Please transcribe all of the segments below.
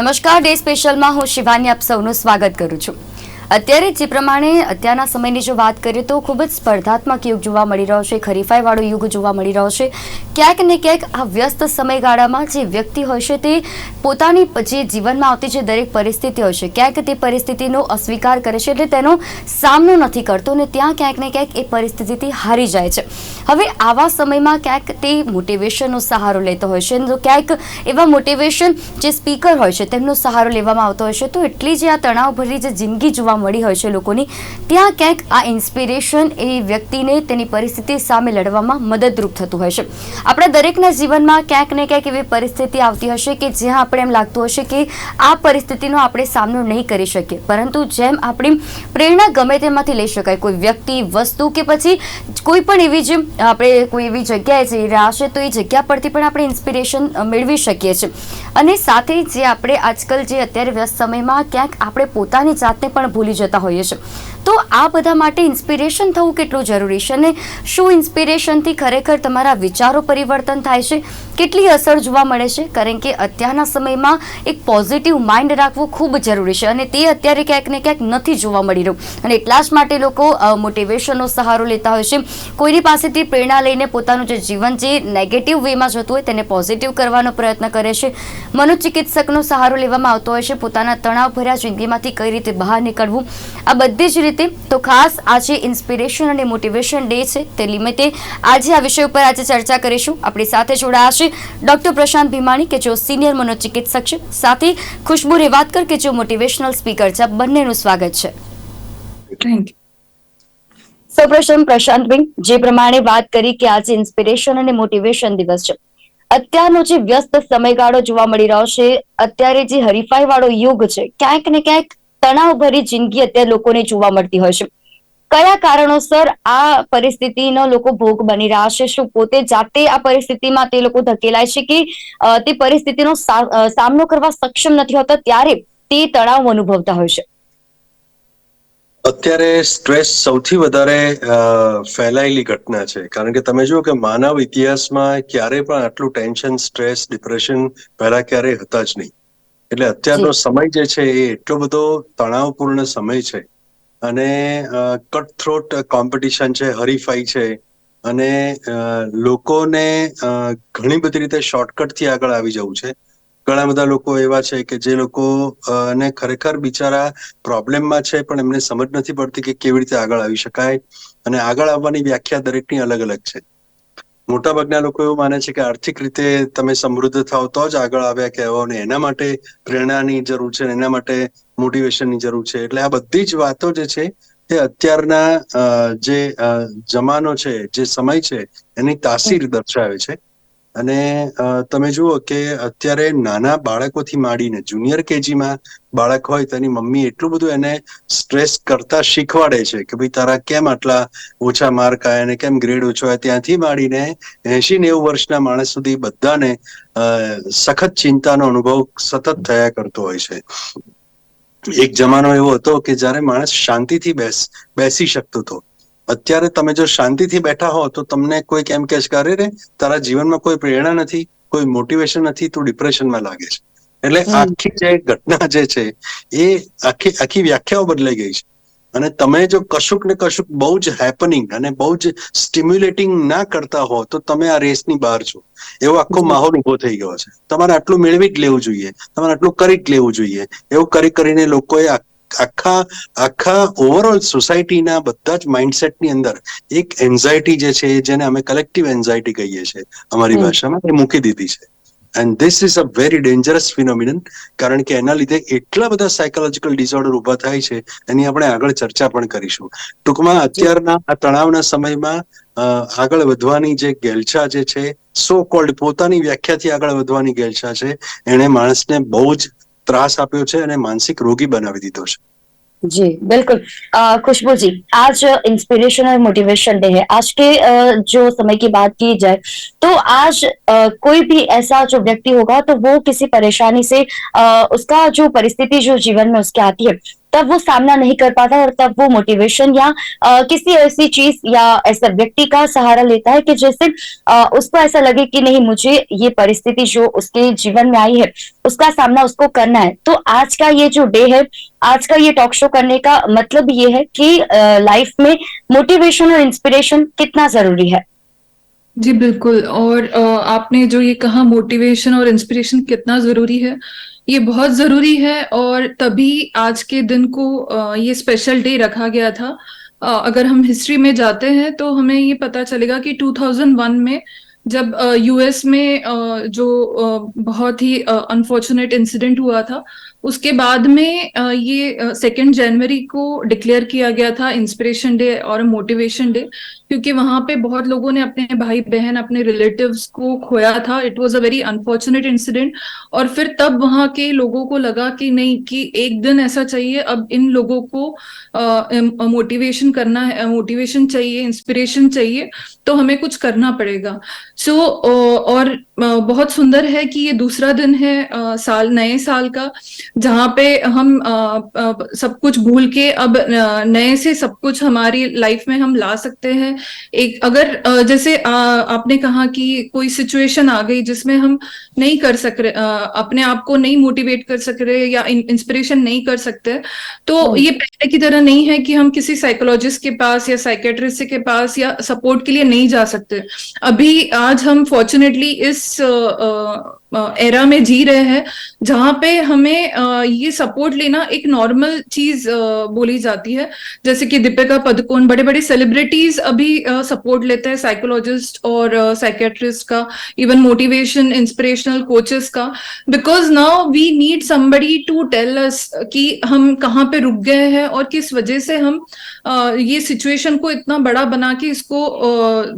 નમસ્કાર ડે સ્પેશિયલમાં હું શિવાની આપ સૌનું સ્વાગત કરું છું. અત્યારે જે પ્રમાણે અત્યારના સમયની જો વાત કરીએ તો ખૂબ જ સ્પર્ધાત્મક યુગ જોવા મળી રહ્યો છે, ખરીફાઈવાળો યુગ જોવા મળી રહ્યો છે. ક્યાંક ને ક્યાંક આ વ્યસ્ત સમયગાળામાં જે વ્યક્તિ હોય છે તે પોતાની જે જીવનમાં આવતી જે દરેક પરિસ્થિતિ હોય છે, ક્યાંક તે પરિસ્થિતિનો અસ્વીકાર કરે છે એટલે તેનો સામનો નથી કરતો અને ત્યાં ક્યાંક ને ક્યાંક એ પરિસ્થિતિથી હારી જાય છે. હવે આવા સમયમાં ક્યાંક તે મોટિવેશનનો સહારો લેતો હોય છે. તો ક્યાંક એવા મોટિવેશન જે સ્પીકર હોય છે તેમનો સહારો લેવામાં આવતો હોય છે. તો એટલી જે આ તણાવભરી જે જિંદગી જોવા મળી હોય છે લોકોની. ત્યાં ક્યાંક આ ઇન્સ્પિરેશન એ વ્યક્તિને તેની પરિસ્થિતિ સામે લડવામાં મદદરૂપ થતું હોય છે. આપણા દરેકના જીવનમાં ક્યાંક ને ક્યાંક એવી પરિસ્થિતિ આવતી હશે કે જ્યાં આપણે એમ લાગતું હશે કે આ પરિસ્થિતિનો આપણે સામનો નહીં કરી શકીએ. પરંતુ જેમ આપણી પ્રેરણા ગમે તેમાંથી લઈ શકાય. કોઈ વ્યક્તિ, વસ્તુ કે પછી કોઈ પણ એવી જે આપણે કોઈ એવી જગ્યાએ જઈ રહ્યા છે તો એ જગ્યા પરથી પણ આપણે ઇન્સ્પિરેશન મેળવી શકીએ છીએ. અને સાથે જે આપણે આજકાલ જે અત્યારે વ્યસ્ત સમયમાં ક્યાંક આપણે પોતાની જાતને પણ ભૂલી જતા હોઈએ છીએ. તો આ બધા માટે ઇન્સ્પિરેશન થવું કેટલું જરૂરી છે અને શું ઇન્સ્પિરેશનથી ખરેખર તમારા વિચારો પરિવર્તન થાય છે? કેટલી અસર જોવા મળે છે? કારણ કે અત્યારના સમયમાં એક પોઝિટિવ માઇન્ડ રાખવું ખૂબ જરૂરી છે અને તે અત્યારે ક્યાંક ને ક્યાંક નથી જોવા મળી રહ્યું. અને એટલા જ માટે લોકો મોટિવેશનનો સહારો લેતા હોય છે. કોઈની પાસેથી પ્રેરણા લઈને પોતાનું જે જીવન જે નેગેટિવ વેમાં જતું હોય તેને પોઝિટિવ કરવાનો પ્રયત્ન કરે છે. મનોચિકિત્સકનો સહારો લેવામાં આવતો હોય છે. પોતાના તણાવભર્યા જિંદગીમાંથી કઈ રીતે બહાર નીકળવું આ બધી જ રીતે તો ખાસ આજે ઇન્સ્પિરેશન અને મોટિવેશન ડે છે તે નિમિત્તે આજે આ વિષય ઉપર આજે ચર્ચા કરીશું. આપણી સાથે જોડાયા છે ડોક્ટર પ્રશાંત ભીમાણી કે જો સિનિયર મનોચિકિત્સક છે. સાથે ખુશ્બુ રેવાતકર કે જો મોટિવેશનલ સ્પીકર છે. બંનેનું સ્વાગત છે. થેન્ક સૌપ્રથમ પ્રશાંતભાઈ જે પ્રમાણે વાત કરી કે આજે ઇન્સ્પિરેશન અને મોટિવેશન દિવસ છે. અત્યારનો જે વ્યસ્ત સમયગાળો જોવા મળી રહ્યો છે અત્યારે જે હરીફાઈ વાળો યુગ છે ક્યાંક ને ક્યાંક તણાવભરી જિંદગી અત્યારે લોકોને જોવા મળતી હોય છે. કયા કારણોસર આ પરિસ્થિતિનો લોકો ભોગ બની રહ્યા છે? શું પોતે જાતે આ પરિસ્થિતિમાં તે લોકો ધકેલાય છે કે તે પરિસ્થિતિનો સામનો કરવા સક્ષમ નથી હોતા ત્યારે તે તણાવ અનુભવતા હોય છે? અત્યારે સ્ટ્રેસ સૌથી વધારે ફેલાયેલી ઘટના છે. કારણ કે તમે જુઓ કે માનવ ઇતિહાસમાં ક્યારે પણ આટલું ટેન્શન, સ્ટ્રેસ, ડિપ્રેશન પહેલા ક્યારેય હતા જ નહીં. એટલે અત્યારનો સમય જે છે એ એટલો બધો તણાવપૂર્ણ સમય છે. અને કટ થ્રોટ કોમ્પિટિશન છે હરીફાઈ છે અને લોકોને ઘણી બધી રીતે શોર્ટકટથી આગળ આવી જવું છે. ઘણા બધા લોકો એવા છે કે જે લોકો ને ખરેખર બિચારા પ્રોબ્લેમમાં છે પણ એમને સમજ નથી પડતી કે કેવી રીતે આગળ આવી શકાય. અને આગળ આવવાની વ્યાખ્યા દરેકની અલગ અલગ છે. મોટાભાગના લોકો એવું માને છે કે આર્થિક રીતે તમે સમૃદ્ધ થાવ તો જ આગળ આવ્યા કહેવાઓ ને એના માટે પ્રેરણાની જરૂર છે એના માટે મોટિવેશનની જરૂર છે. એટલે આ બધી જ વાતો જે છે એ અત્યારના જે જમાનો છે, જે સમય છે એની તાસીર દર્શાવે છે. અને તમે જુઓ કે અત્યારે નાના બાળકોથી માંડીને જુનિયર કેજીમાં બાળક હોય તો એની મમ્મી એટલું બધું એને સ્ટ્રેસ કરતા શીખવાડે છે કે ભાઈ તારા કેમ આટલા ઓછા માર્ક આવ્યા અને કેમ ગ્રેડ ઓછો આવ્યા ત્યાંથી માંડીને એસી નેવું વર્ષના માણસ સુધી બધાને સખત ચિંતાનો અનુભવ સતત થયા કરતો હોય છે. એક જમાનો એવો હતો કે જ્યારે માણસ શાંતિથી બેસ, બેસી શકતો હતો. અત્યારે તમે જો શાંતિથી બેઠા હો તો તમને કોઈ એમ કે છે અરે રે તારા જીવનમાં કોઈ પ્રેરણા નથી કોઈ મોટિવેશન નથી તું ડિપ્રેશનમાં લાગે છે. એટલે આખી જે ઘટના જે છે એ આખી આખી વ્યાખ્યાઓ બદલાઈ ગઈ છે. અને તમે જો કશુંક ને કશુંક બહુ જ હેપનિંગ અને બહુ જ સ્ટિમ્યુલેટિંગ ના કરતા હો તો તમે આ રેસની બહાર છો. એવો આખો માહોલ ઊભો થઈ ગયો છે. તમારે આટલું મેળવી જ લેવું જોઈએ. તમારે આટલું કરી જ લેવું જોઈએ. એવું કરી કરીને લોકોએ આખા આખા ઓવરઓલ સોસાયટીના બધા જ માઇન્ડસેટની અંદર એક એન્ઝાયટી જે છે જેને અમે કલેક્ટિવ એન્ઝાયટી કહીએ છીએ અમારી ભાષામાં એ મૂકી દીધી છે. And this is a very dangerous phenomenon કારણ કે એના લીધે એટલા બધા સાયકોલોજીકલ ડિસઓર્ડર ઊભા થાય છે એની આપણે આગળ ચર્ચા પણ કરીશું. ટૂંકમાં અત્યારના આ તણાવના સમયમાં આગળ વધવાની જે ગેલછા જે છે સો કોલ્ડ પોતાની વ્યાખ્યાથી આગળ વધવાની ગેલછા છે એણે માણસને બહુ જ ત્રાસ આપ્યો છે અને માનસિક રોગી બનાવી દીધો છે जी बिल्कुल अ, खुशबू जी आज इंस्पिरेशन और मोटिवेशन डे है आज के अ, जो समय की बात की जाए तो आज अ, कोई भी ऐसा जो व्यक्ति होगा तो वो किसी परेशानी से अ, उसका जो परिस्थिति जो जीवन में उसके आती है तब वो सामना नहीं कर पाता और तब वो मोटिवेशन या अ, किसी ऐसी चीज़ या ऐसा व्यक्ति का सहारा लेता है कि जैसे अ, उसको ऐसा लगे कि नहीं मुझे ये परिस्थिति जो उसके जीवन में आई है उसका सामना उसको करना है। तो आज का ये जो डे है आज का ये टॉक शो करने का मतलब ये है कि लाइफ में मोटिवेशन और इंस्पिरेशन कितना ज़रूरी है। जी, बिल्कुल। और आपने जो ये कहा मोटिवेशन और इंस्पिरेशन कितना ज़रूरी है, ये बहुत ज़रूरी है और तभी आज के दिन को ये स्पेशल डे रखा गया था। अगर हम हिस्ट्री में जाते हैं तो हमें ये पता चलेगा कि 2001 में जब यूएस में जो बहुत ही अनफॉर्चुनेट इंसिडेंट हुआ था, उसके बाद में ये सेकेंड जनवरी को डिक्लेयर किया गया था इंस्पिरेशन डे और मोटिवेशन डे क्योंकि वहाँ पे बहुत लोगों ने अपने भाई बहन अपने रिलेटिव्स को खोया था। It was a very unfortunate incident और फिर तब वहाँ के लोगों को लगा कि नहीं कि एक दिन ऐसा चाहिए अब इन लोगों को मोटिवेशन करना है मोटिवेशन चाहिए इंस्पिरेशन चाहिए तो हमें कुछ करना पड़ेगा। सो so, और बहुत सुंदर है कि ये दूसरा दिन है साल नए साल का जहाँ पे हम सब कुछ भूल के अब नए से सब कुछ हमारी लाइफ में हम ला सकते हैं। एक अगर जैसे आपने कहा कि कोई सिचुएशन आ गई जिसमें हम नहीं कर सक रहे अपने आप को नहीं मोटिवेट कर सक रहे या इंस्पिरेशन नहीं कर सकते तो हम्म। ये पहले की तरह नहीं है कि हम किसी साइकोलॉजिस्ट के पास या साइकेट्रिस्ट के पास या सपोर्ट के लिए नहीं जा सकते अभी आज हम फॉर्चुनेटली इस एरा में जी रहे हैं, जहाँ पे हमें ये सपोर्ट लेना एक नॉर्मल चीज़ बोली जाती है। जैसे कि दीपिका पदुकोण बड़े बड़े सेलिब्रिटीज अभी सपोर्ट लेते हैं साइकोलॉजिस्ट और साइकेट्रिस्ट का इवन मोटिवेशन इंस्पिरेशनल कोचेस का। Because now we need somebody to tell us कि हम कहाँ पे रुक गए हैं और किस वजह से हम ये सिचुएशन को इतना बड़ा बना के इसको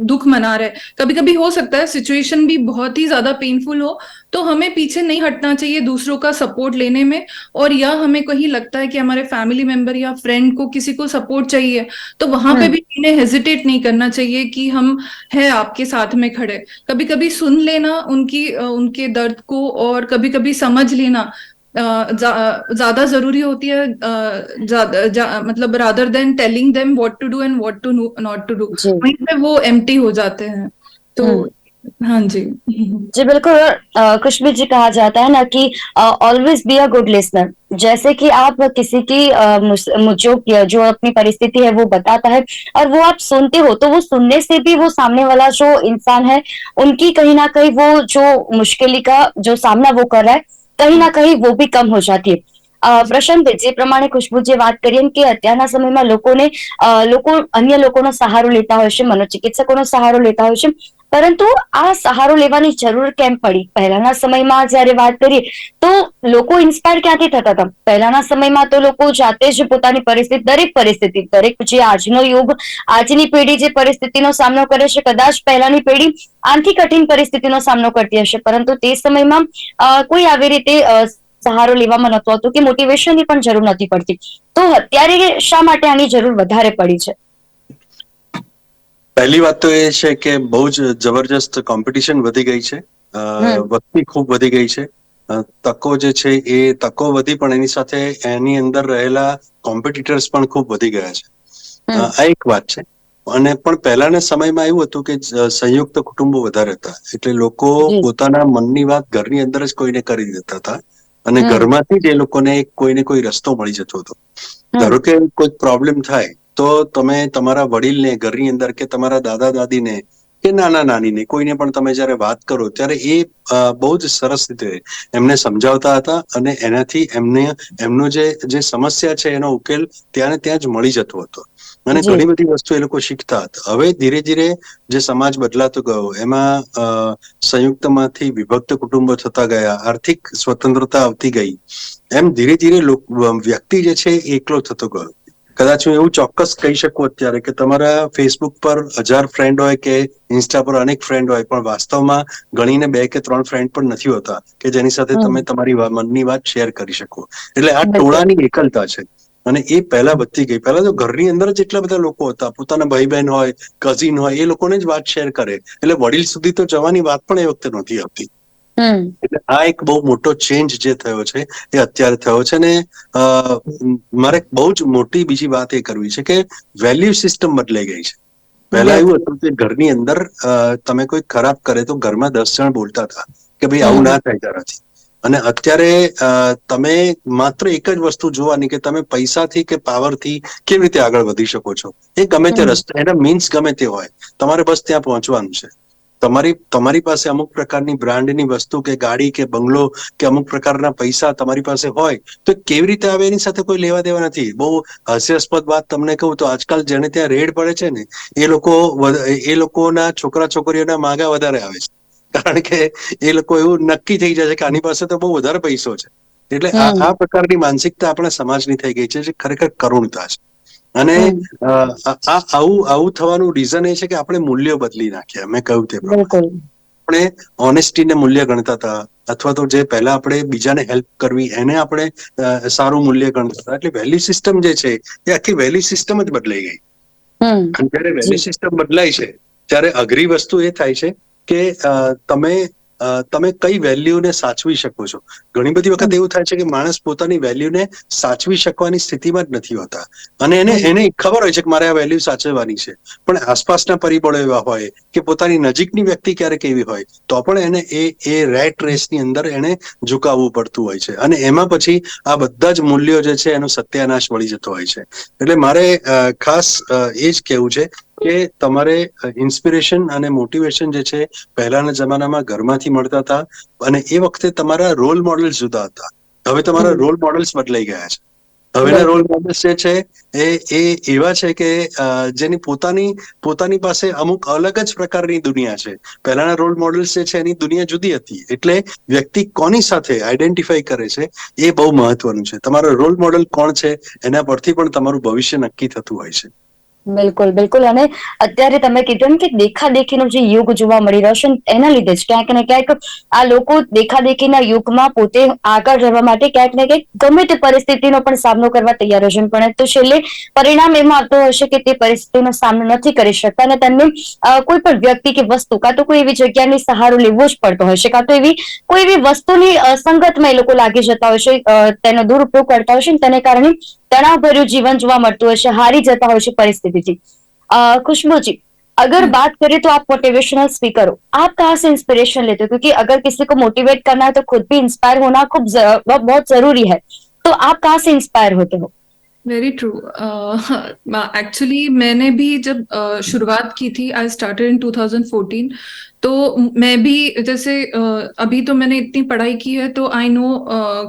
दुख मना रहे कभी कभी हो सकता है सिचुएशन भी बहुत ही ज़्यादा पेनफुल हो तो हमें पीछे नहीं हटना चाहिए दूसरों का सपोर्ट लेने में और या हमें कहीं लगता है कि हमारे फैमिली मेंबर या फ्रेंड को किसी को सपोर्ट चाहिए तो वहाँ पे हम्म। भी इन्हें हेजिटेट नहीं करना चाहिए कि हम है आपके साथ में खड़े कभी कभी सुन लेना उनकी उनके दर्द को और कभी कभी समझ लेना जा- ज़्यादा ज़रूरी होती है ज़्यादा जा- मतलब rather than telling them what to do and what to not to do जी वहीं पे वो एम्प्टी हो जाते हैं तो हम्म। हाँ जी जी बिल्कुल और, अ, खुशबू जी कहा जाता है ना कि always be a good listener जैसे कि आप किसी की अ, मुस- मु- जो जो अपनी परिस्थिति है वो बताता है और वो आप सुनते हो तो वो सुनने से भी वो सामने वाला जो इंसान है उनकी कहीं ना कहीं वो जो मुश्किल का जो सामना वो कर रहा है કઈ ના કઈ वो भी कम हो जाती है અ, પ્રશાંત જે પ્રમાણે ખુશ્બુ જે વાત કરી એમ કે અત્યારના સમયમાં લોકોને અ, લોકો અન્ય લોકોનો સહારો લેતા હોય છે મનોચિકિત્સકોનો સહારો લેતા હોય છે પરંતુ આ સહારો લેવાની જરૂર કેમ પડી? પહેલાના સમયમાં જયારે વાત કરીએ, તો લોકો ઇન્સ્પાયર ક્યાંથી થતા હતા? પહેલાના સમયમાં તો લોકો જાતે જ પોતાની પરિસ્થિતિ, દરેક પરિસ્થિતિ, દરેક જે આજનો યુગ, આજની પેઢી જે પરિસ્થિતિનો સામનો કરે છે, કદાચ પહેલાની પેઢી આનથી કઠિન પરિસ્થિતિનો સામનો કરતી હશે. પરંતુ તે સમયમાં કોઈ આવી રીતે સહારો લેવામાં નતો હતો કે મોટિવેશનની પણ જરૂર નથી પડતી. તો અત્યારે શા માટે આની જરૂર વધારે પડી છે? પહેલી વાત તો એ છે કે બહુ જ જબરજસ્ત કોમ્પિટિશન વધી ગઈ છે. વસ્તી ખૂબ વધી ગઈ છે. તકો જે છે એ તકો વધી પણ એની સાથે એની અંદર રહેલા કોમ્પિટિટર્સ પણ ખૂબ વધી ગયા છે. આ એક વાત છે. અને પણ પહેલાના સમયમાં એવું હતું કે સંયુક્ત કુટુંબો વધારે હતા. એટલે લોકો પોતાના મનની વાત ઘરની અંદર જ કોઈને કરી દેતા હતા. અને ઘરમાંથી જ એ લોકોને કોઈને કોઈ રસ્તો મળી જતો હતો. ધારો કે કોઈ પ્રોબ્લેમ થાય તો તમે તમારા વડીલને ઘરની અંદર કે તમારા દાદા દાદીને કે નાના નાનીને કોઈને પણ તમે જ્યારે વાત કરો ત્યારે એ બહુ જ સરસ રીતે એમને સમજાવતા હતા અને એનાથી એમને એમનો જે જે સમસ્યા છે એનો ઉકેલ ત્યાં ને ત્યાં જ મળી જતો હતો. અને ઘણી બધી વસ્તુ એ લોકો શીખતા હતા. હવે ધીરે ધીરે જે સમાજ બદલાતો ગયો એમાં સંયુક્તમાંથી વિભક્ત કુટુંબો થતા ગયા આર્થિક સ્વતંત્રતા આવતી ગઈ એમ ધીરે ધીરે લોક- વ્યક્તિ જે છે એ એકલો થતો ગયો. કદાચ હું એવું ચોક્કસ કહી શકું અત્યારે કે તમારા ફેસબુક પર હજાર ફ્રેન્ડ હોય કે ઇન્સ્ટા પર અનેક ફ્રેન્ડ હોય પણ વાસ્તવમાં ગણીને બે કે ત્રણ ફ્રેન્ડ પણ નથી હોતા કે જેની સાથે તમે તમારી મનની વાત શેર કરી શકો. એટલે આ. ટોળાની એકલતા છે. અને એ પહેલા વધતી ગઈ. પહેલા તો ઘરની અંદર જ એટલા બધા લોકો હતા. પોતાના ભાઈ બહેન હોય કઝિન હોય એ લોકોને જ વાત શેર કરે. એટલે વડીલ સુધી તો જવાની વાત પણ એ વખતે નહોતી આવતી. એટલે આ એક બહુ મોટો ચેન્જ જે થયો છે એ અત્યારે થયો છે ને મારે બહુ જ મોટી બીજી વાત એ કરવી છે કે વેલ્યુ સિસ્ટમ બદલાઈ ગઈ છે. પહેલા એવું હતું કે ઘરની અંદર તમે કોઈ ખરાબ કરે તો ઘરમાં દસ જણ બોલતા હતા કે ભાઈ આવું ના થાય તારાથી. અને અત્યારે તમે માત્ર એક જ વસ્તુ જોવાની કે તમે પૈસાથી કે પાવરથી કેવી રીતે આગળ વધી શકો છો. એ ગમે તે રસ્તે એના મીન્સ ગમે તે હોય. તમારે બસ ત્યાં પહોંચવાનું છે. તમારી તમારી પાસે અમુક પ્રકારની બ્રાન્ડની વસ્તુ કે ગાડી કે બંગલો કે અમુક પ્રકારના પૈસા તમારી પાસે હોય તો કેવી રીતે આવે એની સાથે કોઈ લેવા દેવા નથી? બહુ હાસ્યાસ્પદ વાત તમને કહું તો આજકાલ જેને ત્યાં રેડ પડે છે ને એ લોકો એ લોકોના છોકરા છોકરીઓના માગા વધારે આવે છે. કારણ કે એ લોકો એવું નક્કી થઈ જાય છે કે આની પાસે તો બહુ વધારે પૈસો છે. એટલે આ આ પ્રકારની માનસિકતા આપણા સમાજની થઈ ગઈ છે જે ખરેખર કરુણતા છે. અને આ આવું આવું થવાનું રીઝન એ છે કે આપણે મૂલ્યો બદલી નાખ્યા મેં કહ્યું તે આપણે ઓનેસ્ટી ને મૂલ્ય ગણતા હતા. અથવા તો જે પહેલા આપણે બીજાને હેલ્પ કરવી એને આપણે સારું મૂલ્ય ગણતા હતા. એટલે વેલ્યુ સિસ્ટમ જે છે એ આખી વેલ્યુ સિસ્ટમ જ બદલાઈ ગઈ. અને જ્યારે વેલ્યુ સિસ્ટમ બદલાય છે ત્યારે અઘરી વસ્તુ એ થાય છે કે તમે તમે કઈ વેલ્યુને સાચવી શકો છો? ઘણી બધી વખત એવું થાય છે કે માણસ પોતાની વેલ્યુને સાચવી શકવાની સ્થિતિમાં જ નથી હોતા. અને એને એને ખબર હોય છે કે મારે આ વેલ્યુ સાચવવાની છે. પણ આસપાસના પરિબળો એવા હોય કે પોતાની નજીકની વ્યક્તિ ક્યારેક એવી હોય તો પણ એને એ એ રેટ રેસની અંદર એને ઝુકાવવું પડતું હોય છે. અને એમાં પછી આ બધા જ મૂલ્યો જે છે એનો સત્યાનાશ મળી જતો હોય છે. એટલે મારે ખાસ એ જ કહેવું છે કે તમારે ઇન્સ્પિરેશન અને મોટિવેશન જે છે પહેલાના જમાનામાં ઘરમાંથી મળતા હતા અને એ વખતે તમારા રોલ મોડલ્સ જુદા હતા. હવે તમારા રોલ મોડલ્સ બદલાઈ ગયા છે. હવેના રોલ મોડલ્સ જે છે એ એ એવા છે કે જેની પોતાની પોતાની પાસે અમુક અલગ જ પ્રકારની દુનિયા છે. પહેલાના રોલ મોડલ્સ જે છે એની દુનિયા જુદી હતી. એટલે વ્યક્તિ કોની સાથે આઈડેન્ટિફાઈ કરે છે એ બહુ મહત્વનું છે. તમારો રોલ મોડલ કોણ છે એના પરથી પણ તમારું ભવિષ્ય નક્કી થતું હોય છે. બિલકુલ બિલકુલ. અને અત્યારે તમે કીધું ને કે દેખાદેખીનો જે યુગ જોવા મળી રહ્યો છે એના લીધે જ ક્યાંક ને ક્યાંક આ લોકો દેખાદેખીના યુગમાં પોતે આગળ રહેવા માટે ક્યાંક ને ક્યાંક ગમે તે પરિસ્થિતિનો પણ સામનો કરવા તૈયાર હશે પણ તો છેલ્લે પરિણામ એમાં આવતો હશે કે તે પરિસ્થિતિનો સામનો નથી કરી શકતા અને તેમને કોઈ પણ વ્યક્તિ કે વસ્તુ કાં તો કોઈ એવી જગ્યાની સહારો લેવો જ પડતો હશે કાં તો એવી કોઈ એવી વસ્તુની સંગતમાં એ લોકો લાગી જતા હોય છે તેનો દુરુપયોગ કરતા હોય છે તેને કારણે तनाव जीवन જોવા મળતું હશે હારી જતા હોય છે परिस्थिति अ, खुशबू जी अगर बात करें तो आप मोटिवेशनल स्पीकर हो आप कहाँ से इंस्पिरेशन लेते हो क्योंकि अगर किसी को मोटिवेट करना है तो खुद भी इंस्पायर होना खूब ज- बहुत बहुत जरूरी है तो आप कहाँ से इंस्पायर होते हो वेरी ट्रू एक्चुअली मैंने भी जब uh, शुरुआत की थी आई स्टार्टेड इन 2014 तो मैं भी जैसे अभी तो मैंने इतनी पढ़ाई की है तो आई नो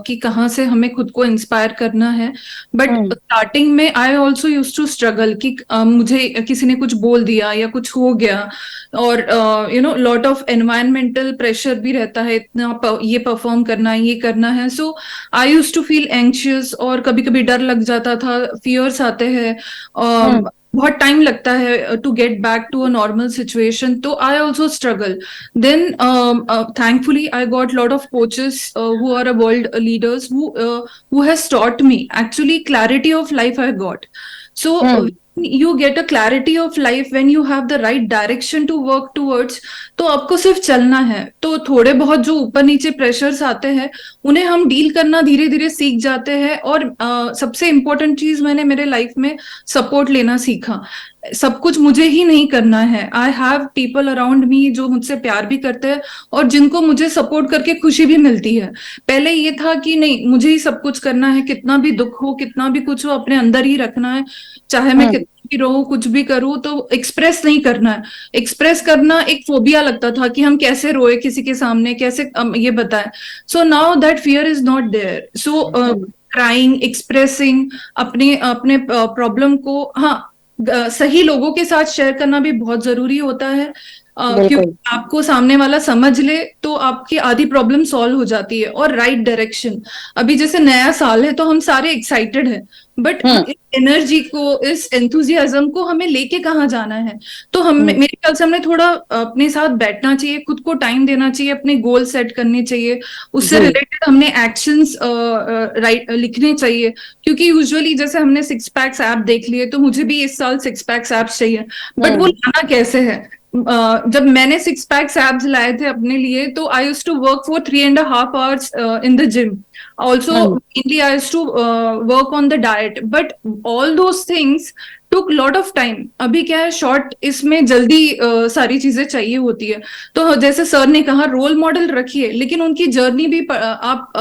कि कहाँ से हमें खुद को इंस्पायर करना है बट। स्टार्टिंग में I also use to struggle कि मुझे किसी ने कुछ बोल दिया या कुछ हो गया और you know lot of environmental pressure भी रहता है इतना ये परफॉर्म करना है ये करना है so I use to feel anxious और कभी कभी डर लग जाता था फियर्स आते हैं हम्म। बहुत टाइम लगता है to get back to a normal situation तो I also struggle then um, uh, thankfully i got lot of coaches uh, who are a world leaders who uh, who has taught me actually clarity of life i got so Hmm. Uh, get a clarity of life when you have the right direction to work towards तो आपको सिर्फ़ चलना है। तो थोड़े बहुत जो ऊपर नीचे प्रेशर्स आते हैं उन्हें हम डील करना धीरे धीरे सीख जाते हैं और uh, सबसे इम्पोर्टेंट चीज़ मैंने मेरे लाइफ में सपोर्ट लेना सीखा। सब कुछ मुझे ही नहीं करना है। I have people around me जो मुझसे प्यार भी करते हैं और जिनको मुझे सपोर्ट करके खुशी भी मिलती है। पहले ये था कि नहीं मुझे ही सब कुछ करना है कितना भी दुख हो कितना भी कुछ हो अपने अंदर ही रखना है। चाहे मैं हम्म। कितना भी रहूँ कुछ भी करूँ तो एक्सप्रेस नहीं करना है। एक्सप्रेस करना एक फोबिया लगता था कि हम कैसे रोए किसी के सामने कैसे ये बताए। So now that fear is not there so crying expressing अपने अपने प्रॉब्लम को हाँ सही लोगों के साथ शेयर करना भी बहुत ज़रूरी होता है। क्योंकि आपको सामने वाला समझ ले तो आपकी आधी प्रॉब्लम सॉल्व हो जाती है और राइट right डायरेक्शन अभी जैसे नया साल है तो हम सारे एक्साइटेड हैं। बट। इस एनर्जी को इस एंथुजियाज्म को हमें लेके कहाँ जाना है? तो हम हम्म। मेरे ख्याल से हमने थोड़ा अपने साथ बैठना चाहिए खुद को टाइम देना चाहिए अपने गोल सेट करने चाहिए। उससे रिलेटेड हमने एक्शंस राइट लिखने चाहिए। क्योंकि यूजुअली जैसे हमने सिक्स पैक्स ऐप देख लिए तो मुझे भी इस साल सिक्स पैक्स ऐप्स चाहिए। बट वो हम्म। लाना कैसे है? अ, जब मैंने सिक्स पैक्स एब्स लाए थे अपने लिए तो I use to work for three and half hours in the gym also hmm. mainly i used to uh, work on the diet. But all those things took lot of time अभी क्या है short इसमें जल्दी uh, सारी चीजें चाहिए होती है तो जैसे सर ने कहा रोल मॉडल रखिए लेकिन उनकी जर्नी भी प- uh, आप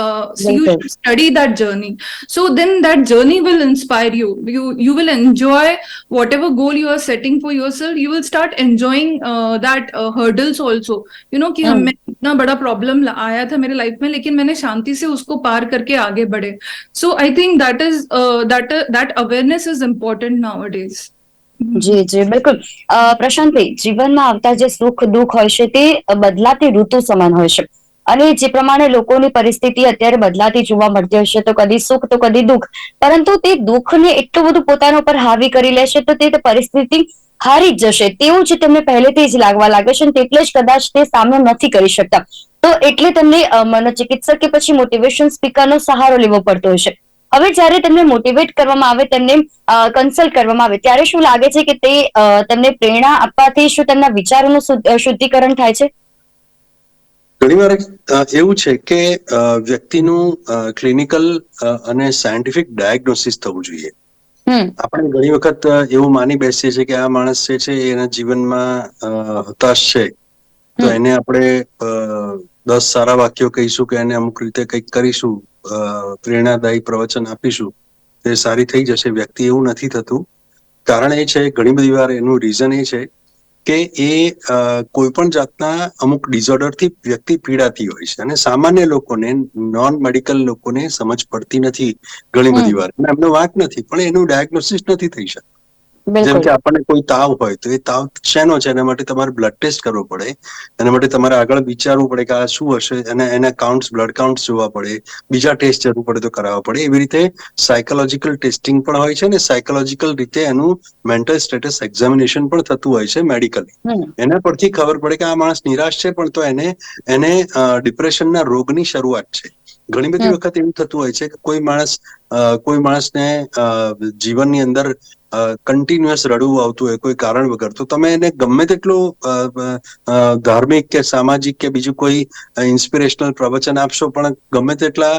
यू बिल्कुल। Study that journey so then that journey will inspire you you you will enjoy whatever goal you are setting for yourself you will start enjoying uh, that uh, hurdles also you know कि हम्म। हमें इतना बड़ा problem आया था मेरे life में लेकिन मैंने शांति से उसको पार करके आगे बढ़े so I think that is that that awareness is important now days જી જી બિલકુલ. અ, પ્રશાંતભાઈ જીવનમાં આવતા જે સુખ દુઃખ હોય છે તે બદલાતી ઋતુ સમાન હોય છે. અને જે પ્રમાણે લોકોની પરિસ્થિતિ અત્યારે બદલાતી જોવા મળતી હશે તો કદી સુખ તો કદી દુઃખ. પરંતુ તે દુઃખને એટલું બધું પોતાના ઉપર હાવી કરી લેશે તો તે પરિસ્થિતિ હારી જ જશે. તેવું જ તેમને પહેલેથી જ લાગવા લાગે છે તેટલે જ કદાચ તે સામનો નથી કરી શકતા. તો એટલે તમને મનોચિકિત્સક કે પછી મોટિવેશન સ્પીકરનો સહારો લેવો પડતો હોય છે. હવે જ્યારે તેમને મોટિવેટ કરવામાં આવે તેમને કન્સલ્ટ કરવામાં આવે ત્યારે શું લાગે છે કે તે તેમને પ્રેરણા આપવાથી શું તેમના વિચારોનું શુદ્ધિકરણ થાય છે? ઘણીવાર એવું છે કે વ્યક્તિનું ક્લિનિકલ અને સાયન્ટિફિક ડાયગ્નોસિસ થવું જોઈએ. આપણે ઘણી વખત એવું માની બેસીએ છીએ કે આ માણસ જે છે એના જીવનમાં હતાશ છે. તો એને આપણે દસ સારા વાક્યો કહીશું કે એને અમુક રીતે કંઈક કરીશું પ્રેરણાદાયી પ્રવચન આપીશું તે સારી થઈ જશે. વ્યક્તિ એવું નથી થતું. કારણ એ છે ઘણી બધી વાર એનું રીઝન એ છે કે એ કોઈ પણ જાતના અમુક ડિઝોર્ડરથી વ્યક્તિ પીડાતી હોય છે અને સામાન્ય લોકોને નોન મેડિકલ લોકોને સમજ પડતી નથી ઘણી બધી વાર. એમનો વાંક નથી પણ એનું ડાયગ્નોસિસ નથી થઈ શકતું. જેમ કે આપણને કોઈ તાવ હોય તો એ તાવ શેનો છે? એના માટે તમારે બ્લડ ટેસ્ટ કરવો પડે. એના માટે તમારે આગળ વિચારવું પડે કે આ શું હશે? અને એના કાઉન્ટ્સ બ્લડ કાઉન્ટ્સ જોવા પડે. બીજા ટેસ્ટ જરૂર પડે તો કરાવવા પડે. એવી રીતે સાયકોલોજીકલ ટેસ્ટિંગ પણ હોય છે અને સાયકોલોજીકલ રીતે એનું મેન્ટલ સ્ટેટસ એક્ઝામિનેશન પણ થતું હોય છે મેડિકલી એના પરથી ખબર પડે કે આ માણસ નિરાશ છે પણ તો એને એને ડિપ્રેશનના રોગની શરૂઆત છે. ઘણી બધી વખત એવું થતું હોય છે કે કોઈ માણસ કોઈ માણસને જીવનની અંદર કન્ટિન્યુઅસ રડવું આવતું હોય કોઈ કારણ વગર. તો તમે એને ગમે તેટલું ધાર્મિક કે સામાજિક કે બીજું કોઈ ઇન્સ્પિરેશનલ પ્રવચન આપશો પણ ગમે તેટલા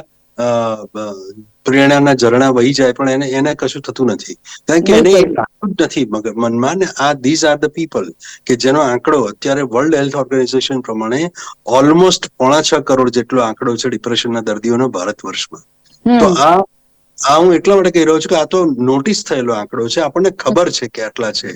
પ્રેરણાના ઝરણા વહી જાય પણ એને એને કશું થતું નથી. કારણ કે એને જ નથી મનમાં ને આ ધીઝ આર ધ પીપલ કે જેનો આંકડો અત્યારે વર્લ્ડ હેલ્થ ઓર્ગેનાઇઝેશન પ્રમાણે ઓલમોસ્ટ પોણા છ કરોડ જેટલો આંકડો છે ડિપ્રેશનના દર્દીઓનો ભારત વર્ષમાં. તો આ આ હું એટલા માટે કહી રહ્યો છું કે આ તો નોટિસ થયેલો આંકડો છે. આપણને ખબર છે કે આટલા છે.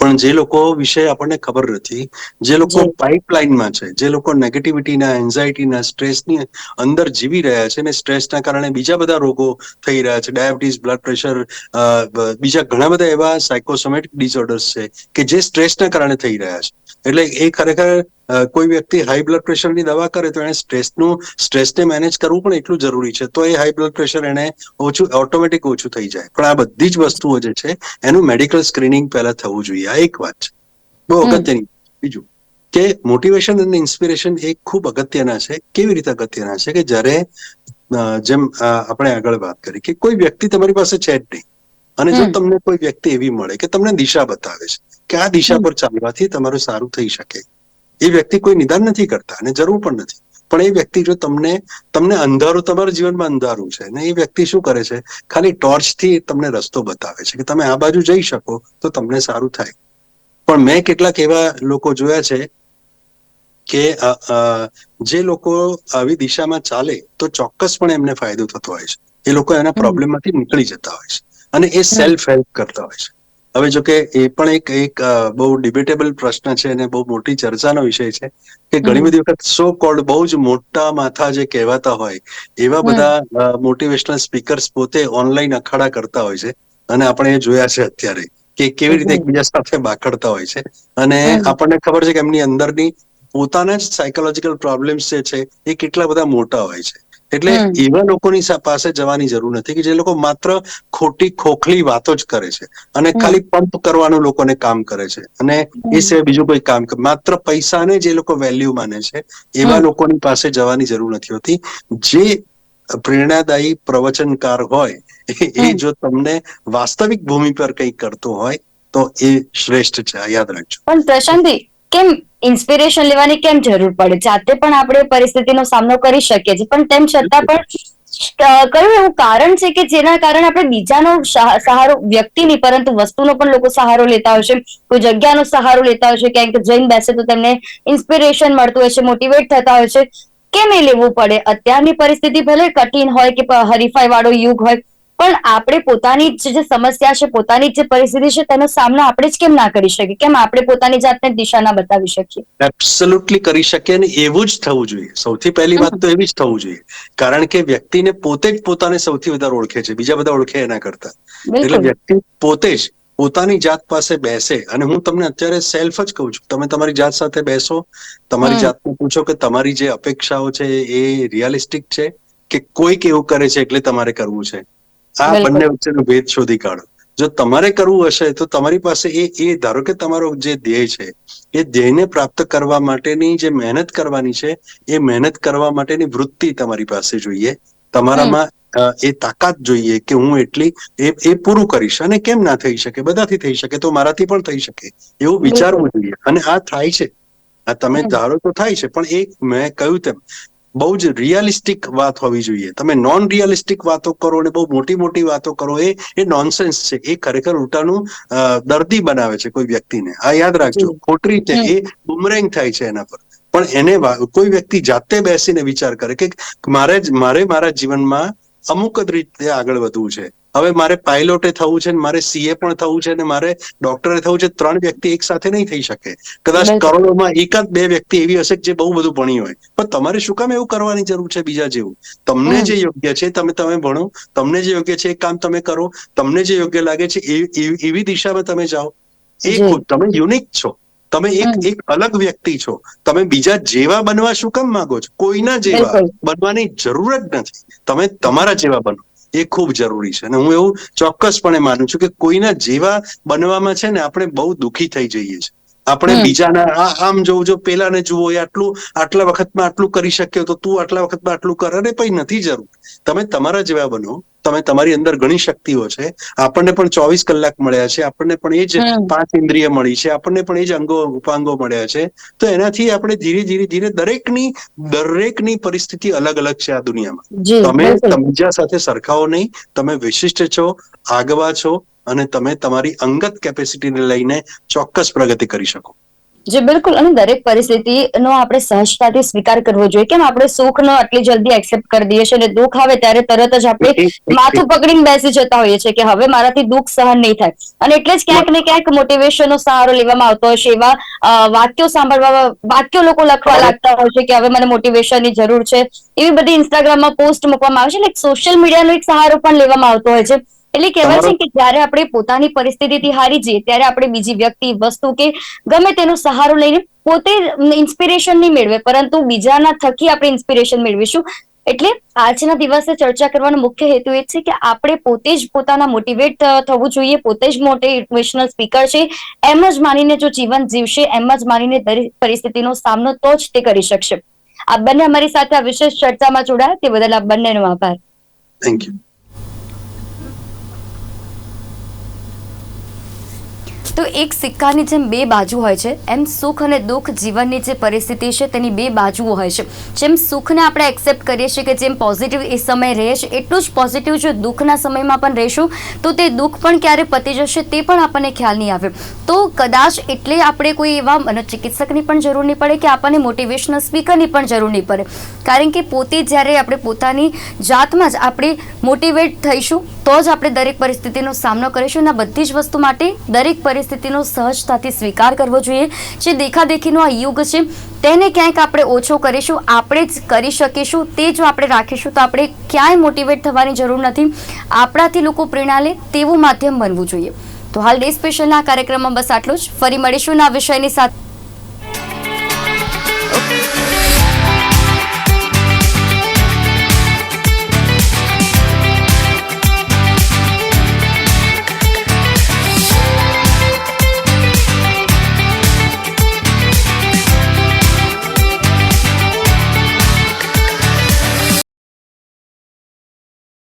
પણ જે લોકો વિશે આપણને ખબર નથી જે લોકો. પાઇપલાઇનમાં છે જે લોકો નેગેટિવિટીના એન્ઝાયટીના સ્ટ્રેસની અંદર જીવી રહ્યા છે ને સ્ટ્રેસના કારણે બીજા બધા રોગો થઈ રહ્યા છે. ડાયાબિટીસ બ્લડ પ્રેશર બીજા ઘણા બધા એવા સાયકોસોમેટિક ડિસઓર્ડર્સ છે કે જે સ્ટ્રેસના કારણે થઈ રહ્યા છે. એટલે એ ખરેખર કોઈ વ્યક્તિ હાઈ બ્લડ પ્રેશરની દવા કરે તો એને સ્ટ્રેસનું સ્ટ્રેસને મેનેજ કરવું પણ એટલું જરૂરી છે. તો એ હાઈ બ્લડ પ્રેશર એને ઓછું ઓટોમેટિક ઓછું થઈ જાય. પણ આ બધી જ વસ્તુઓ જે છે એનું મેડિકલ સ્ક્રીનિંગ પહેલા થવું જોઈએ. આ એક વાત છે. બહુ. અગત્યની. બીજું કે મોટિવેશન અને ઇન્સ્પિરેશન એ ખૂબ અગત્યના છે. કેવી રીતે અગત્યના છે? કે જ્યારે જેમ આપણે આગળ વાત કરી કે કોઈ વ્યક્તિ તમારી પાસે છે જ નહીં. અને જો તમને કોઈ વ્યક્તિ એવી મળે કે તમને દિશા બતાવે છે કે આ દિશા પર ચાલવાથી તમારું સારું થઈ શકે. એ વ્યક્તિ કોઈ નિદાન નથી કરતા અને જરૂર પણ નથી. પણ એ વ્યક્તિ જો તમને તમને અંધારું તમારા જીવનમાં અંધારું છે ને એ વ્યક્તિ શું કરે છે? ખાલી ટોર્ચથી તમને રસ્તો બતાવે છે કે તમે આ બાજુ જઈ શકો તો તમને સારું થાય. પણ મેં કેટલાક એવા લોકો જોયા છે કે જે લોકો આવી દિશામાં ચાલે તો ચોક્કસપણે એમને ફાયદો થતો હોય છે. એ લોકો એના પ્રોબ્લેમ પ્રોબ્લેમમાંથી નીકળી જતા હોય છે. અને એ સેલ્ફ હેલ્પ કરતા હોય છે. હવે જો કે એ પણ એક એક બહુ ડિબેટેબલ પ્રશ્ન છે અને બહુ મોટી ચર્ચાનો વિષય છે કે ઘણી બધી વખત સો કોલ્ડ બહુ જ મોટા માથા જે કહેવાતા હોય એવા બધા મોટિવેશનલ સ્પીકર્સ પોતે ઓનલાઈન અખાડા કરતા હોય છે અને આપણે એ જોયા છે અત્યારે કે કેવી રીતે. એકબીજા સાથે બાખડતા હોય છે. અને આપણને ખબર છે કે એમની અંદરની પોતાના જ સાયકોલોજીકલ પ્રોબ્લેમ્સ જે છે એ કેટલા બધા મોટા હોય છે. એટલે એવા લોકોની પાસે જવાની જરૂર નથી કે જે લોકો માત્ર ખોટી ખોખલી વાતો જ કરે છે અને ખાલી પંપ કરવાનું લોકોને કામ કરે છે. અને એ સિવાય બીજું કોઈ કામ માત્ર પૈસાને જે લોકો વેલ્યુ માને છે એવા લોકોની પાસે જવાની જરૂર નથી હોતી. જે પ્રેરણાદાયી પ્રવચનકાર હોય એ- જો તમને વાસ્તવિક ભૂમિ પર કંઈક કરતો હોય તો એ શ્રેષ્ઠ છે યાદ રાખજો. પણ પ્રશાંતભાઈ કેમ ઇન્સ્પિરેશન લેવાની કેમ જરૂર પડે? જાતે પણ આપણે પરિસ્થિતિનો સામનો કરી શકીએ છીએ. પણ તેમ છતાં પણ કયું એવું કારણ છે કે જેના કારણે આપણે બીજાનો સહારો વ્યક્તિ નહીં પરંતુ વસ્તુનો પણ લોકો સહારો લેતા હોય છે? કોઈ જગ્યાનો સહારો લેતા હોય છે? ક્યાંક જઈને બેસે તો તેમને ઇન્સ્પિરેશન મળતું હોય છે મોટિવેટ થતા હોય છે? કેમ એ લેવું પડે? અત્યારની પરિસ્થિતિ ભલે કઠિન હોય કે હરીફાઈ વાળો યુગ હોય પણ આપણે પોતાની જ જે સમસ્યા છે પોતાની જ જે પરિસ્થિતિ છે તેનો સામનો આપણે જ કેમ ના કરી શકીએ? કેમ આપણે પોતાની જાતને દિશા ના બતાવી શકીએ? એબ્સોલ્યુટલી કરી શકીએ અને એવું જ થવું જોઈએ. સૌથી પહેલી વાત તો એવી જ થવું જોઈએ. કારણ કે વ્યક્તિને પોતે જ પોતાને સૌથી વધારે ઓળખે છે. બીજા બધા ઓળખે એના કરતા. એટલે વ્યક્તિ પોતે જ પોતાની જાત પાસે બેસે. અને હું તમને અત્યારે સેલ્ફ જ કહું છું. તમે તમારી જાત સાથે બેસો. તમારી જાતને પૂછો કે તમારી જે અપેક્ષાઓ છે એ રિયાલિસ્ટિક છે કે કોઈક એવું કરે છે એટલે તમારે કરવું છે. આ બંને વચ્ચેનો ભેદ શોધી કાઢો. જો તમારે કરવું હશે તો તમારી પાસે એ એ ધારો કે તમારો જે ધ્યેય છે એ ધ્યેયને પ્રાપ્ત કરવા માટેની જે મહેનત કરવાની છે એ મહેનત કરવા માટેની વૃત્તિ તમારી પાસે જોઈએ. તમારામાં એ તાકાત જોઈએ કે હું એટલી એ એ પૂરું કરીશ અને કેમ ના થઈ શકે? બધાથી થઈ શકે તો મારાથી પણ થઈ શકે. એવું વિચારવું જોઈએ. અને આ થાય છે. આ તમે ધારો તો થાય છે પણ એ મેં કહ્યું તેમ બહુ જ રિયાલિસ્ટિક વાત હોવી જોઈએ. તમે નોન રિયાલિસ્ટિક વાતો કરો અને બહુ મોટી મોટી વાતો કરો એ એ નોનસેન્સ છે. એ ખરેખર ઉલટાનું દર્દી બનાવે છે કોઈ વ્યક્તિને. આ યાદ રાખજો. ખોટરી ખોટી રીતે એ બુમરેંગ થાય છે એના પર. પણ એને કોઈ વ્યક્તિ જાતે બેસીને વિચાર કરે કે મારે જ મારે મારા જીવનમાં અમુક જ રીતે આગળ વધવું છે. હવે મારે પાયલોટે થવું છે મારે સીએ પણ થવું છે ને મારે ડોક્ટરે થવું છે ત્રણ વ્યક્તિ એક સાથે નહીં થઈ શકે. કદાચ. કરોડોમાં એકાદ બે વ્યક્તિ એવી હશે જે બહુ બધું ભણી હોય. પણ તમારે શું કામ એવું કરવાની જરૂર છે બીજા જેવું? તમને જે યોગ્ય છે તમે તમે ભણો. તમને જે યોગ્ય છે એ કામ તમે કરો. તમને જે યોગ્ય લાગે છે એવી દિશામાં તમે જાઓ. એ તમે યુનિક છો. તમે એક એક અલગ વ્યક્તિ છો. તમે બીજા જેવા બનવા શું કામ માંગો છો? કોઈના જેવા બનવાની જરૂર જ નથી. તમે તમારા જેવા બનો. એ ખૂબ જરૂરી છે. અને હું એવું ચોક્કસપણે માનું છું કે કોઈના જેવા બનવામાં છે ને આપણે બહુ દુઃખી થઈ જઈએ છીએ. આપણે. બીજાના આમ જોવું જો પેલાને જુઓ એ આટલું આટલા વખતમાં આટલું કરી શક્યો તો તું આટલા વખતમાં આટલું કર. અરે પછી નથી જરૂર. તમે તમારા જેવા બનો. તમે તમારી અંદર ઘણી શક્તિઓ છે. આપણને પણ ચોવીસ કલાક મળ્યા છે. આપણને પણ એ જ પાંચ ઇન્દ્રિય મળી છે. આપણને પણ એ જ અંગો ઉપાંગો મળ્યા છે. તો એનાથી આપણે ધીરે ધીરે ધીરે દરેકની દરેકની પરિસ્થિતિ અલગ અલગ છે આ દુનિયામાં. તમે બીજા સાથે સરખાવો નહીં. તમે વિશિષ્ટ છો આગવા છો અને તમે તમારી અંગત કેપેસિટીને લઈને ચોક્કસ પ્રગતિ કરી શકો. જી બિલકુલ. અને દરેક પરિસ્થિતિનો આપણે સહજતાથી સ્વીકાર કરવો જોઈએ. કેમ? આપણે સુખનો આટલી જલ્દી એક્સેપ્ટ કરી દઈએ છીએ અને દુઃખ આવે ત્યારે તરત જ આપણે માથું પકડીને બેસી જતા હોઈએ છીએ કે હવે મારાથી દુઃખ સહન નહીં થાય. અને એટલે જ ક્યાંક ને ક્યાંક મોટિવેશનનો સહારો લેવામાં આવતો હશે એવા વાક્યો સાંભળવા વાક્યો લોકો લખવા લાગતા હોય છે કે હવે મને મોટિવેશનની જરૂર છે. એવી બધી ઇન્સ્ટાગ્રામમાં પોસ્ટ મૂકવામાં આવે છે. એટલે સોશિયલ મીડિયાનો એક સહારો પણ લેવામાં આવતો હોય છે. એટલે કહેવાય છે કે જ્યારે આપણે પોતાની પરિસ્થિતિથી હારી જઈએ ત્યારે આપણે બીજી વ્યક્તિ વસ્તુ કે ગમે તેનો સહારો લઈને પોતે ઇન્સ્પિરેશન નહીં મેળવે પરંતુ બીજાના થકી આપણે ઇન્સ્પિરેશન મેળવીશું. એટલે આજના દિવસે ચર્ચા કરવાનો મુખ્ય હેતુ એ છે કે આપણે પોતે જ પોતાના મોટિવેટ થવું જોઈએ પોતે જ મોટિવેશનલ સ્પીકર છે એમ જ માનીને જો જીવન જીવશે એમ જ માનીને દરેક પરિસ્થિતિનો સામનો તો જ તે કરી શકશે. આ બંને અમારી સાથે આ વિશેષ ચર્ચામાં જોડાયા તે બદલ આ બંનેનો આભાર. થેન્ક યુ તો એક સિક્કાની જેમ બે બાજુ હોય છે. એમ સુખ અને દુઃખ જીવનની જે પરિસ્થિતિ છે તેની બે બાજુઓ હોય છે. જેમ સુખને આપણે એક્સેપ્ટ કરીએ છીએ કે જેમ પોઝિટિવ એ સમય રહે છે, એટલું જ પોઝિટિવ જો દુઃખના સમયમાં પણ રહીશું, તો તે દુઃખ પણ ક્યારે પતી જશે તે પણ આપણને ખ્યાલ નહીં આવે. તો કદાચ એટલે આપણે કોઈ એવા મનોચિકિત્સકની પણ જરૂર નહીં પડે કે આપણને મોટિવેશનલ સ્પીકરની પણ જરૂર નહીં પડે. કારણ કે પોતે જ્યારે આપણે પોતાની જાતમાં જ આપણે મોટિવેટ થઈશું, તો જ આપણે દરેક પરિસ્થિતિનો સામનો કરીશું અને બધી જ વસ્તુ માટે દરેક પરિસ્થિતિનો સહજતાથી સ્વીકાર કરવો જોઈએ. જે દેખાદેખીનો આ યુગ છે, તેને ક્યાંક આપણે ઓછો કરીશું, આપણે જ કરી શકીશું, તે જો આપણે રાખીશું તો આપણે ક્યાંય મોટિવેટ થવાની જરૂર નથી. આપણાથી લોકો પ્રેરણા લે, તેવું માધ્યમ બનવું જોઈએ. તો હાલ ડે સ્પેશિયલના કાર્યક્રમમાં બસ આટલું જ. ફરી મળીશું આ વિષયની સાથે.